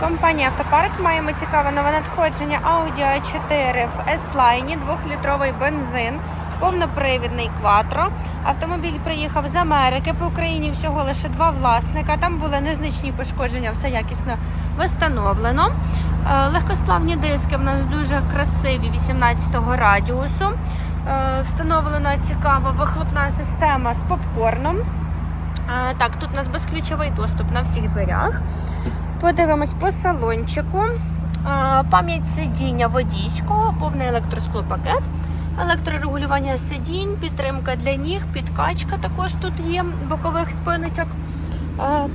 Компанія Автопарк маємо цікаве нове надходження Audi A4 в S-Line, 2-літровий бензин, повнопривідний кватро. Автомобіль приїхав з Америки. По Україні всього лише два власника. Там були незначні пошкодження, все якісно встановлено. Е, Легкосплавні диски в нас дуже красиві 18-го радіусу. Е, Встановлена цікава вихлопна система з попкорном. Е, Так, тут у нас безключовий доступ на всіх дверях. Подивимось по салончику. Пам'ять сидіння водійського, повний електросклопакет, електрорегулювання сидінь, підтримка для ніг, підкачка також тут є бокових спиночок.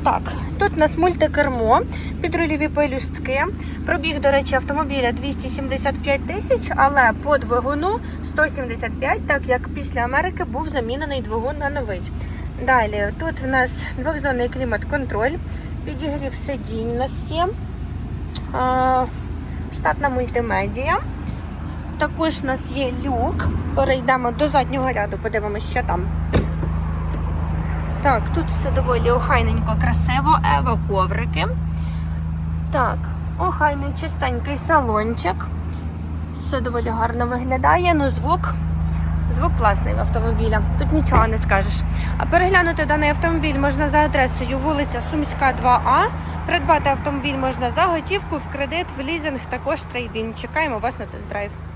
Так, тут у нас мультикермо, підрульові пелюстки. Пробіг, до речі, автомобіля 275 тисяч, але по двигуну 175, так як після Америки був замінений двигун на новий. Далі, тут в нас двохзонний клімат-контроль, підігрів сидінь у нас є, штатна мультимедія. Також у нас є люк. Перейдемо до заднього ряду, подивимося, що там. Так, тут все доволі охайненько, красиво, ево коврики. Так, охайний чистенький салончик. Все доволі гарно виглядає. Ну, звук. Звук класний в автомобіля. Тут нічого не скажеш. А переглянути даний автомобіль можна за адресою вулиця Сумська, 2А. Придбати автомобіль можна за готівку, в кредит, в лізинг, також трейдинг. Чекаємо вас на тест-драйв.